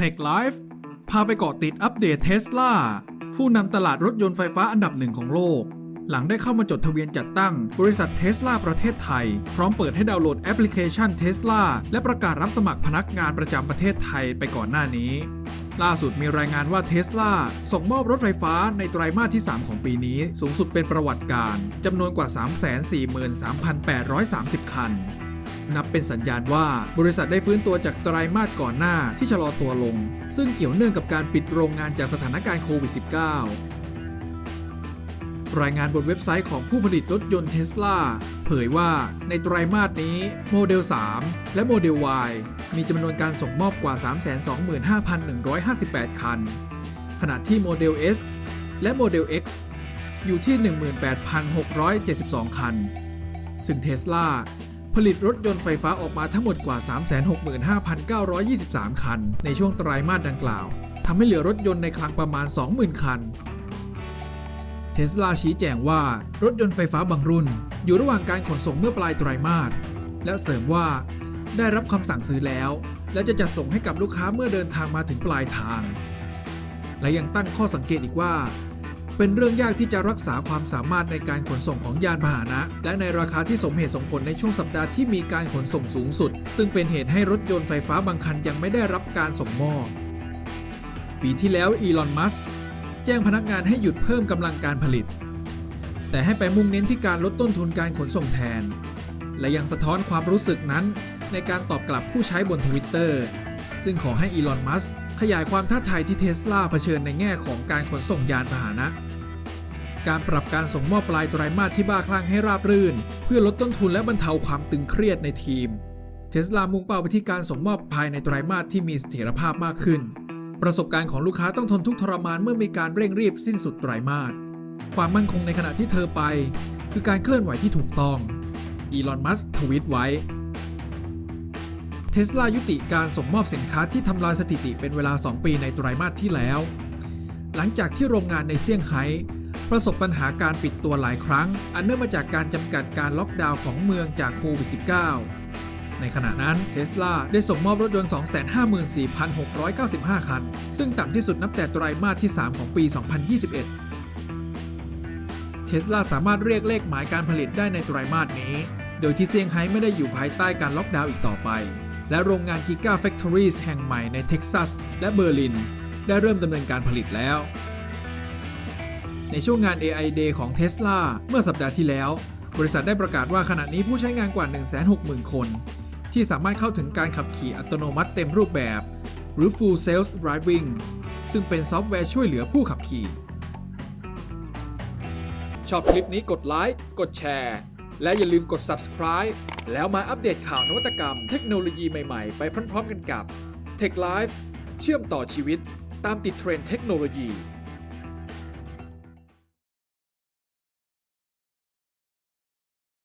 Tech Life พาไปเกาะติดอัปเดตเท s l a ผู้นำตลาดรถยนต์ไฟฟ้าอันดับหนึ่งของโลก หลังได้เข้ามาจดทะเบียนจัดตั้ง บริษัทเท s l a ประเทศไทย พร้อมเปิดให้ดาวน์โหลดแอปพลิเคชันเท s l a และประกาศรับสมัครพนักงานประจำประเทศไทยไปก่อนหน้านี้ ล่าสุดมีรายงานว่าเท s l a ส่งมอบรถไฟฟ้าในไตรมาสที่ 3 ของปีนี้ สูงสุดเป็นประวัติการจำนวนกว่า 343,830 คัน นับเป็นสัญญาณว่าบริษัทได้ฟื้นตัวจากไตรมาสก่อนหน้าที่ชะลอตัวลง ซึ่งเกี่ยวเนื่องกับการปิดโรงงานจากสถานการณ์โควิด -19 รายงานบนเว็บไซต์ของผู้ผลิตรถยนต์เทสลาเผยว่าในไตรมาสนี้โมเดล 3 และโมเดล Y มีจำนวนการส่งมอบกว่า 325,158 คัน ขณะที่โมเดล S และโมเดล X อยู่ที่ 18,672 คัน ซึ่งเทสลา ผลิตรถยนต์ไฟฟ้าออกมาทั้งหมดกว่า 365,923 คัน ในช่วงไตรามาสดังกล่าว ทำให้เหลือรถยนต์ในคลังประมาณ 20,000 คัน เทสลาชี้แจงว่า รถยนต์ไฟฟ้าบางรุ่น อยู่ระหว่างการขนส่งเมื่อปลายไตรามาส และเสริมว่า ได้รับคำสั่งซื้อแล้ว และจะจัดส่งให้กับลูกค้าเมื่อเดินทางมาถึงปลายทาง และยังตั้งข้อสังเกตอีกว่า เป็นเรื่องยากที่จะรักษาความสามารถในการขนส่งของยานพาหนะ และในราคาที่สมเหตุสมผลในช่วงสัปดาห์ที่มีการขนส่งสูงสุด ซึ่งเป็นเหตุให้รถยนต์ไฟฟ้าบางคันยังไม่ได้รับการส่งมอบปีที่แล้วอีลอนมัสก์แจ้งพนักงานให้หยุดเพิ่มกำลังการผลิต แต่ให้ไปมุ่งเน้นที่การลดต้นทุนการขนส่งแทน และยังสะท้อนความรู้สึกนั้น ในการตอบกลับผู้ใช้บนทวิตเตอร์ซึ่งขอให้อีลอนมัสก์ขยายความท้าทายที่เทสลาเผชิญในแง่ของการขนส่งยานพาหนะ การปรับการส่งมอบปลายไตรามาสที่บ้าคลั่งให้ราบรื่น เพื่อลดต้นทุนและบรรเทาความตึงเครียดในทีม เทสลามุ่งเป้าไปที่การส่งมอบภายในไตรามาสที่มีเสถียรภาพมากขึ้น ประสบการณ์ของลูกค้าต้องทนทุกทรมานเมื่อมีการเร่งรีบสิ้นสุดไตรามาสความมั่นคงในขณะที่เธอไป คือการเคลื่อนไหวที่ถูกต้องอีลอนมัสก์ทวีตไว้เทสลายุติการส่งมอบสินค้าที่ทำลายสถิติเป็นเวลา 2 ปีในไตรามาสที่แล้ว หลังจากที่โรงงานในเซี่ยงไฮ้ ประสบปัญหาการปิดตัวหลายครั้ง อันเนื่องมาจากการจำกัดการล็อกดาวน์ของเมืองจากโควิด -19 ในขณะนั้นเทสลาได้ส่งมอบรถยนต์ 254,695 คัน ซึ่งต่ำที่สุดนับแต่ไตรมาสที่ 3 ของปี 2021 เทสลาสามารถเรียกเลขหมายการผลิตได้ในไตรมาสนี้ โดยที่เซี่ยงไฮ้ไม่ได้อยู่ภายใต้การล็อกดาวน์อีกต่อไป และโรงงาน Giga Factories แห่งใหม่ในเท็กซัสและเบอร์ลิน ได้เริ่มดำเนินการผลิตแล้ว ในช่วงงาน AI Day ของ Tesla เมื่อสัปดาห์ที่แล้ว บริษัทได้ประกาศว่าขณะนี้ผู้ใช้งานกว่า 160,000 คน ที่สามารถเข้าถึงการขับขี่อัตโนมัติเต็มรูปแบบ หรือ Full Self Driving ซึ่งเป็นซอฟต์แวร์ช่วยเหลือผู้ขับขี่ ชอบคลิปนี้กดไลค์ กดแชร์ และอย่าลืมกด subscribe แล้วมาอัปเดตข่าวนวัตกรรมเทคโนโลยีใหม่ๆ ไปพร้อมๆกันกับ Tech Life เชื่อมต่อชีวิตตามติดเทรนด์เทคโนโลยี